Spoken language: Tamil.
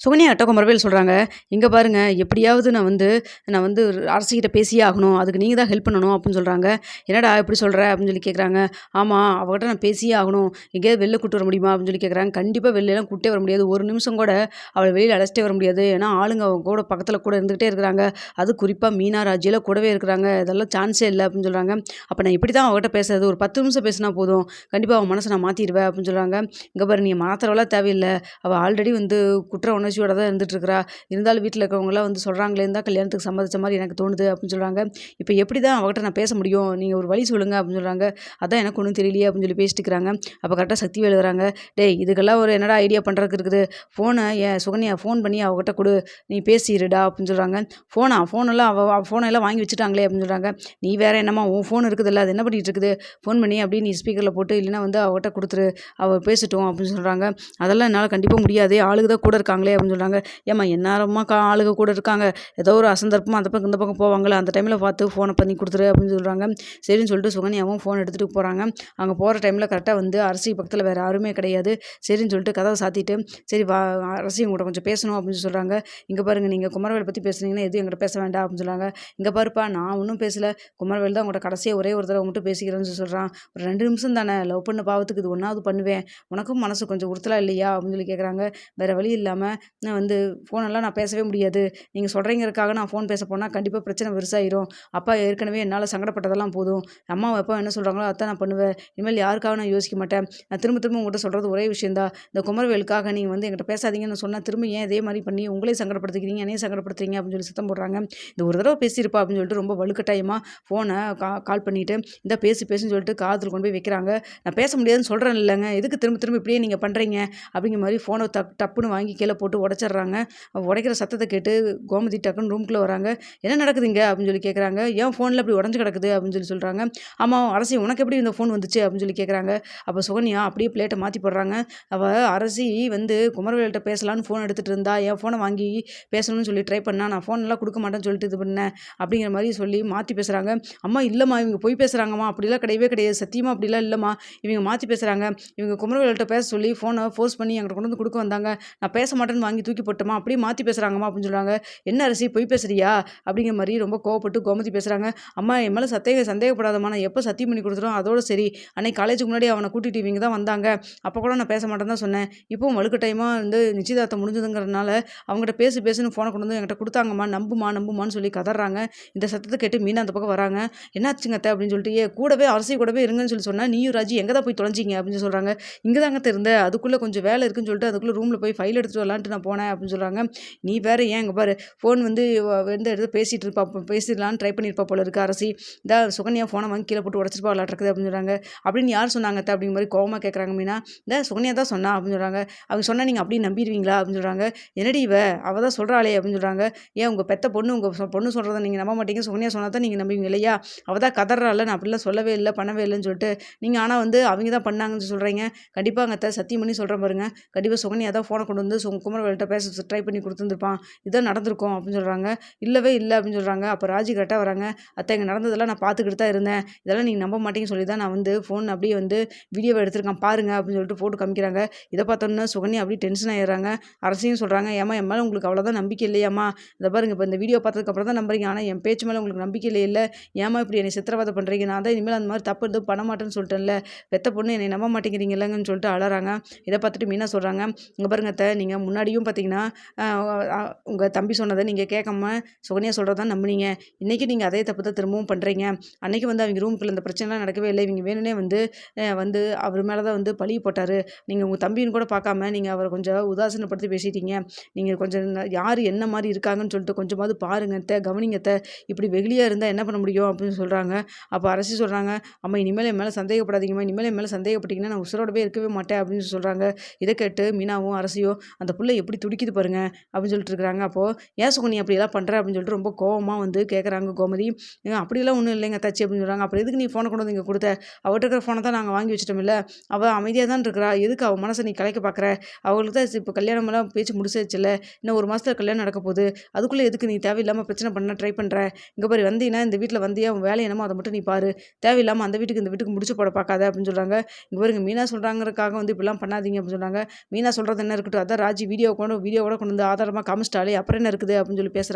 சுகன்யா அட்டகுமரவேல் சொல்கிறாங்க இங்கே பாருங்க எப்படியாவது நான் வந்து நான் வந்து அரசுகிட்ட பேசியே ஆகணும் அதுக்கு நீங்கள் தான் ஹெல்ப் பண்ணணும் அப்படின்னு சொல்கிறாங்க என்னடா எப்படி சொல்கிற அப்படின்னு சொல்லி கேட்குறாங்க ஆமாம் அவகிட்ட நான் பேசியே ஆகணும். எங்கேயாவது வெளில கூட்டு வர முடியுமா? அப்படின்னு சொல்லி கேட்குறாங்க கண்டிப்பாக வெளிலலாம் கூட்டே வர முடியாது. ஒரு நிமிஷம் கூட அவளை வெளியில் அழைச்சிட்டே வர முடியாது. ஏன்னா ஆளுங்க அவங்க கூட பக்கத்தில் கூட இருந்துகிட்டே இருக்கிறாங்க. அது குறிப்பாக மீனா ராஜியில் கூடவே இருக்கிறாங்க. இதெல்லாம் சான்ஸே இல்லை அப்படின்னு சொல்கிறாங்க அப்போ நான் இப்படி தான் அவகிட்ட பேசுறது. ஒரு பத்து நிமிஷம் பேசினா போதும். கண்டிப்பாக அவன் மனசை நான் மாற்றிடுவேன் அப்படின்னு சொல்கிறாங்க இங்கே பாரு நீ மாத்திரவெல்லாம் தேவையில்லை. அவள் ஆல்ரெடி வந்து குற்ற உணர்ச்சியோட தான் இருந்துகிட்ருக்கிறா இருந்தாலும் வீட்டில் இருக்கிறவங்களாம் வந்து சொல்கிறாங்களே தான் கல்யாணத்துக்கு சம்மதிச்ச மாதிரி எனக்கு தோணுது அப்படின்னு சொல்கிறாங்க இப்போ எப்படி தான் அவகிட்ட நான் பேச முடியும்? நீங்கள் ஒரு வழி சொல்லுங்கள் அப்படின்னு சொல்கிறாங்க அதான் எனக்கு ஒன்றும் தெரியலையே அப்படின்னு சொல்லி பேசிட்டு இருக்கிறாங்க அப்போ கரெக்டாக சக்தி வேலை வராங்க டேய் இதுக்கெல்லாம் ஒரு என்னடா ஐடியா பண்ணுறதுக்கு இருக்குது? ஃபோனை ஏன் சுகன்யா ஃபோன் பண்ணி அவகிட்ட கொடு. நீ பேசிடுடா அப்படின்னு சொல்கிறாங்க ஃபோனா ஃபோனெல்லாம் அவள் ஃபோனெல்லாம் வாங்கி வச்சுட்டாங்களே அப்படின்னு சொல்கிறாங்க நீ வேறு என்னம்மா உன் ஃபோன் இருக்குதுல்ல அது என்ன பண்ணிட்டு இருக்குது? ஃபோன் பண்ணி அப்படியே நீ ஸ்பீக்கரில் போட்டு இல்லைன்னா வந்து அவகிட்ட கொடுத்துரு. அவள் பேசட்டும் அப்படின்னு சொல்கிறாங்க அதெல்லாம் என்னால் கண்டிப்பாக முடியாது. ஆளுங்க தான் கூட இருக்காங்களே அப்படின்னு சொல்கிறாங்க ஏம்மா எந்நேரமா கா ஆளுங்க கூட இருக்காங்க. ஏதோ ஒரு அசந்தர்ப்பமாக அந்த பக்கம் இந்த பக்கம் போவாங்களே அந்த டைமில் பார்த்து ஃபோனை பண்ணி கொடுத்துரு அப்படின்னு சொல்கிறாங்க சரின்னு சொல்லிட்டு சுகன்யாவும் ஃபோன் எடுத்துகிட்டு போகிறாங்க அங்கே போகிற டைமில் கரெக்டாக வந்து அரசி பக்கத்தில் வேறு யாருமே கிடையாது. சரின்னு சொல்லிட்டு கதவை சாத்திட்டு சரி வா அரசி உங்கள்கிட்ட கொஞ்சம் பேசணும் அப்படின்னு சொல்கிறாங்க இங்கே பாருங்கள் நீங்கள் குமரவேல் பற்றி பேசுனீங்கன்னா எதுவும் எங்கிட்ட பேச வேண்டாம் அப்படின்னு சொல்கிறாங்க இங்கே பாருப்பா நான் ஒன்றும் பேசல. குமரவேல் தான் உங்கள்கிட்ட கடைசியாக ஒரே ஒரு தடவை மட்டும் பேசிக்கிறேன்னு சொல்லி சொல்கிறான் ஒரு ரெண்டு நிமிஷம் தானே லவ் பண்ண பாவத்துக்கு இது ஒன்றாவது பண்ணுவேன். உனக்கும் மனசு கொஞ்சம் உறுத்தலாக இல்லையா அப்படின்னு சொல்லி கேட்குறாங்க வேறு வழி இல்லாமல் நான் வந்து ஃபோனெல்லாம் நான் பேசவே முடியாது. நீங்கள் சொல்கிறீங்கிறதுக்காக நான் ஃபோன் பேச போனால் கண்டிப்பாக பிரச்சனை பெருசாகிடும் அப்பா ஏற்கனவே என்னால் சங்கடப்பட்டதெல்லாம் போதும். அம்மா எப்போ என்ன சொல்கிறாங்களோ அதான் நான் பண்ணுவேன். இனிமேல் யாருக்காக நான் யோசிக்க மாட்டேன். நான் திரும்ப திரும்ப உங்கள்கிட்ட சொல்கிறது ஒரே விஷயந்தான் இந்த குமரவேலுக்காக நீங்கள் வந்து என்கிட்ட பேசாதீங்கன்னு சொன்னால் திரும்ப ஏன் இதே மாதிரி பண்ணி உங்களே சங்கடப்படுத்திக்கிறீங்க என்னையும் சங்கடப்படுத்துறீங்க அப்படின்னு சொல்லி சத்தம் போடுறாங்க. இந்த ஒரு தடவை பேசியிருப்பா அப்படின்னு சொல்லிட்டு ரொம்ப வலுக்கட்டாயமாக ஃபோனை கா கால் பண்ணிவிட்டு இந்த பேசி பேசுன்னு சொல்லிட்டு காதில் கொண்டு போய் வைக்கிறாங்க. நான் பேச முடியாதுன்னு சொல்கிறேன் இல்லைங்க எதுக்கு திரும்ப திரும்ப இப்படியே நீங்கள் பண்ணுறீங்க அப்படிங்கிற மாதிரி ஃபோனை தப் டப்புன்னு வாங்கி கீழே போட்டு உடச்சிட்றாங்க. உடைக்கிற சத்தத்தை கேட்டு கோமதி டக்குன்னு ரூம்குள்ளே வராங்க. என்ன நடக்குதுங்க? அப்படின்னு சொல்லி கேட்குறாங்க ஏன் ஃபோனில் அப்படி உடஞ்சு கிடக்குது? அப்படின்னு சொல்லி சொல்கிறாங்க ஆமாம் அரசி உனக்கு எப்படி இந்த ஃபோன் வந்துச்சு? அப்படின்னு சொல்லி கேட்குறாங்க அப்போ சுகன்யா அப்படியே பிளேட்டை மாற்றி போடுறாங்க. அவள் அரசி வந்து குமரவேல்கிட்ட பேசலான்னு ஃபோன் எடுத்துகிட்டு இருந்தா. என் ஃபோனை வாங்கி பேசணும்னு சொல்லி ட்ரை பண்ணா. நான் ஃபோன் எல்லாம் கொடுக்க மாட்டேன்னு சொல்லிட்டு இது பண்ணேன். அப்படிங்கிற மாதிரி சொல்லி மாற்றி பேசுகிறாங்க அம்மா இல்லைம்மா இவங்க போய் பேசுகிறாங்கம்மா அப்படிலாம் கிடையவே கிடையாது. சத்தியமாக அப்படிலாம் இல்லைம்மா. இவங்க மாற்றி பேசுகிறாங்க இவங்க குமரவேல்கிட்ட பேச சொல்லி ஃபோனை ஃபோர்ஸ் பண்ணி எங்கிட்ட கொண்டு வந்து கொடுக்க வந்தாங்க. நான் பேச மாட்டேன்னு வாங்கி தூக்கி போட்டோமா? அப்படியே மாற்றி பேசுகிறாங்கம்மா அப்படின்னு சொல்கிறாங்க என்ன அரிசி பொய் பேசுறியா? அப்படிங்கிற மாதிரி ரொம்ப கோவப்பட்டு கோமதி பேசுகிறாங்க அம்மா என் மேலே சந்தேக சந்தேகப்படாதம்மா. நான் எப்போ சத்தியம் பண்ணி கொடுத்துரும் அதோட சரி. அன்னைக்கு காலேஜுக்கு முன்னாடி அவனை கூட்டிகிட்டு இவங்க தான் வந்தாங்க. அப்போ கூட நான் பேச மாட்டேன் தான் சொன்னேன். இப்போவும் வழுக்க டைமாக வந்து நிச்சயதார்த்தம் முடிஞ்சதுங்கிறதுனால அவங்ககிட்ட பேசி பேசுன்னு ஃபோனை கொண்டு வந்து என்கிட்ட கொடுத்தாங்கம்மா. நம்புமா நம்புமான்னு சொல்லி கதறாங்க. இந்த சத்தத்தை கேட்டு மீனா அந்த பக்கம் வராங்க. என்னாச்சுங்க அத்தை? அப்படின்னு சொல்லிட்டு ஏ கூடவே அரசி கூடவே இருங்கன்னு சொல்லி சொன்னால் நீயும் ராஜி எங்கே தான் போய் தொலைஞ்சிங்க? அப்படின்னு சொல்கிறாங்க இங்கே தாங்க தெரிந்த அதுக்குள்ளே கொஞ்சம் வேலை இருக்குன்னு சொல்லிட்டு அதுக்குள்ளே ரூமில் போய் ஃபைல் எடுத்துகிட்டு வரலான்ட்டு நான் போனேன் அப்படின்னு சொல்கிறாங்க நீ வேறு ஏன் இங்கே பாரு ஃபோன் வந்து எந்த வந்து எடுத்து பேசிகிட்டு இருப்பா பேசிடலான்னு ட்ரை பண்ணியிருப்பா போல இருக்கு அரசி. இதா சுகன்யா ஃபோனை வாங்கி கீழே போட்டு உடச்சிருப்பா விளாட்ருக்குது அப்படின்னு சொல்கிறாங்க அப்படின்னு யார் சொன்னாங்க அப்படிங்கிற மாதிரி கோவமாக கேட்குறாங்க மீனா. இந்த சுகன்யா தான் சொன்னா அப்படின்னு சொல்கிறாங்க அவங்க சொன்னால் நீங்கள் அப்படியே நம்பிடுவீங்களா அப்படின்னு சொல்கிறாங்க என்னடி இவ? அவள் தான் சொல்கிறாளே அப்படின்னு சொல்கிறாங்க ஏன் உங்கள் பெத்த பொண்ணு உங்கள் பொண்ணு சொல்கிறத நீங்கள் நம்ப மாட்டீங்க. சுகன்யா சொன்னால் தான் நீங்கள் நம்புவீங்க இல்லையா? அவள் தான் கதறாள நான் அப்படிலாம் சொல்லவே இல்லை பண்ணவே இல்லைன்னு சொல்லிட்டு. நீங்கள் ஆனால் வந்து அவங்க தான் பண்ணாங்கன்னு சொல்கிறீங்க கண்டிப்பாக அங்கே சத்தியம் பண்ணி சொல்கிறேன் பாருங்க. கண்டிப்பாக சுகன்யா தான் ஃபோனை கொண்டு வந்து சு பேச ட்ரை பண்ணி கொடுத்துருந்துருப்பான். இதான் நடந்திருக்கும் அப்படின்னு சொல்கிறாங்க இல்லவே இல்லை அப்படின்னு சொல்கிறாங்க அப்போ ராஜி கரெக்டாக வராங்க. அத்தை இங்கே நடந்ததெல்லாம் நான் பார்த்துக்கிட்டு தான் இருந்தேன். இதெல்லாம் நீங்கள் நம்ப மாட்டேங்க சொல்லி தான் நான் வந்து ஃபோன் அப்படியே வந்து வீடியோவை எடுத்திருக்கேன். பாருங்க அப்படின்னு சொல்லிட்டு போட்டு காமிக்கிறாங்க. இதை பார்த்தோன்னா சுகன்யா அப்படியே டென்ஷன் ஆயிடுறாங்க. அரசையும் சொல்கிறாங்க ஏமா என் மேலே உங்களுக்கு அவ்வளோதான் நம்பிக்கை இல்லையாம்மா. இதை பாருங்க இப்போ இந்த வீடியோ பார்த்ததுக்கப்புறம் தான் நம்புறீங்க. ஆனால் என் பேச்சு மேலே உங்களுக்கு நம்பிக்கை இல்லை இல்லை. ஏமா இப்படி என்னை சித்திரவதை பண்ணுறீங்க நான் தான் இனிமேல் அந்த மாதிரி தப்பு எதுவும் பண்ண மாட்டேன்னு சொல்லிட்டேன்ல. பெத்த பொண்ணு என்னை நம்ப மாட்டேங்கிறீங்க இல்லைங்கன்னு சொல்லிட்டு அழறாங்க இதை பார்த்துட்டு மீனா சொல்கிறாங்க இங்கே பாருங்க அத்தை நீங்கள் முன்னாடியும் பார்த்தீங்கன்னா உங்கள் தம்பி சொன்னதை நீங்கள் கேட்காம சுகன்யா சொல்கிறதான் நம்புனீங்க. இன்றைக்கி நீங்கள் அதே தப்பு தான் திரும்பவும் பண்ணுறீங்க அன்றைக்கி வந்து அவங்க ரூமுக்குள்ள இந்த பிரச்சனைலாம் நடக்கவே இல்லை. இவங்க வேணும்னே வந்து வந்து அவர் மேலே தான் வந்து பழி போட்டார். நீங்கள் உங்கள் தம்பின்னு கூட பார்க்காம நீங்கள் அவரை கொஞ்சம் உதாசீனப்படுத்தி பேசிட்டீங்க. நீங்கள் கொஞ்சம் யார் என்ன மாதிரி இருக்காங்கன்னு சொல்லிட்டு கொஞ்சமாவது பாருங்கத்த கவனிங்கத்த இப்படி வெகுளியாக இருந்தால் என்ன பண்ண முடியும் அப்படின்னு சொல்கிறாங்க அப்போ அரசு சொல்கிறாங்க அம்மா இனிமேல் என் மேலே சந்தேகப்படாதீங்கம்மா இனிமேல் என் மேலே சந்தேகப்பட்டீங்கன்னா நான் உசுரோடவே இருக்கவே மாட்டேன் அப்படின்னு சொல்கிறாங்க இதை கேட்டு மீனாவும் அரசியோ அந்த பிள்ளை எப்படி துடிக்குது பாருங்க அப்படின்னு சொல்லிட்டு இருக்கிறாங்க அப்போது ஏன் சுகுனி அப்படியெல்லாம் பண்ணுற அப்படின்னு சொல்லிட்டு ரொம்ப கோவமாக வந்து கேட்குறாங்க கோமதி. அப்படிலாம் அப்படியெல்லாம் ஒன்றும் இல்லைங்க தச்சு அப்படின்னு சொல்கிறாங்க அப்புறம் எதுக்கு நீ ஃபோனை கொண்டு வந்து இங்கே கொடுத்த? அவர்கிட்ட இருக்கிற ஃபோனை தான் நாங்கள் வாங்கி வச்சிட்டோம்ல. அவள் அமைதியாக தான் இருக்கிறா. எதுக்கு அவள் மனசை நீ கலைக்க பார்க்குற அவங்களுக்கு தான் இப்போ கல்யாணமெல்லாம் பேச்சு முடிச்சிருச்சுல இன்னும் ஒரு மாதத்தில் கல்யாணம் நடக்க போகுது. அதுக்குள்ளே எதுக்கு நீ தேவையில்லாமல் பிரச்சனை பண்ண ட்ரை பண்ணுற இங்கே பாரு வந்தீங்கன்னா இந்த வீட்டில் வந்தியா உன் வேலை என்னமோ அதை மட்டும் நீ பாரு. தேவையில்லாமல் அந்த வீட்டுக்கு இந்த வீட்டுக்கு முடிச்சு போட பார்க்காத அப்படின்னு சொல்கிறாங்க இங்கே பாருங்க மீனா சொல்கிறாங்கிறக்காக வந்து இப்படிலாம் பண்ணாதீங்க அப்படின்னு சொல்கிறாங்க மீனா சொல்கிறது என்ன இருக்கட்டும் அதான் ராஜி வீடியோ வீடியோ கொண்டு வீடியோ கூட கொண்டு வந்து ஆதாரமாக காமிச்சிட்டாலே அப்புறம் என்ன இருக்குது அப்படின்னு சொல்லி பேசுகிறாங்க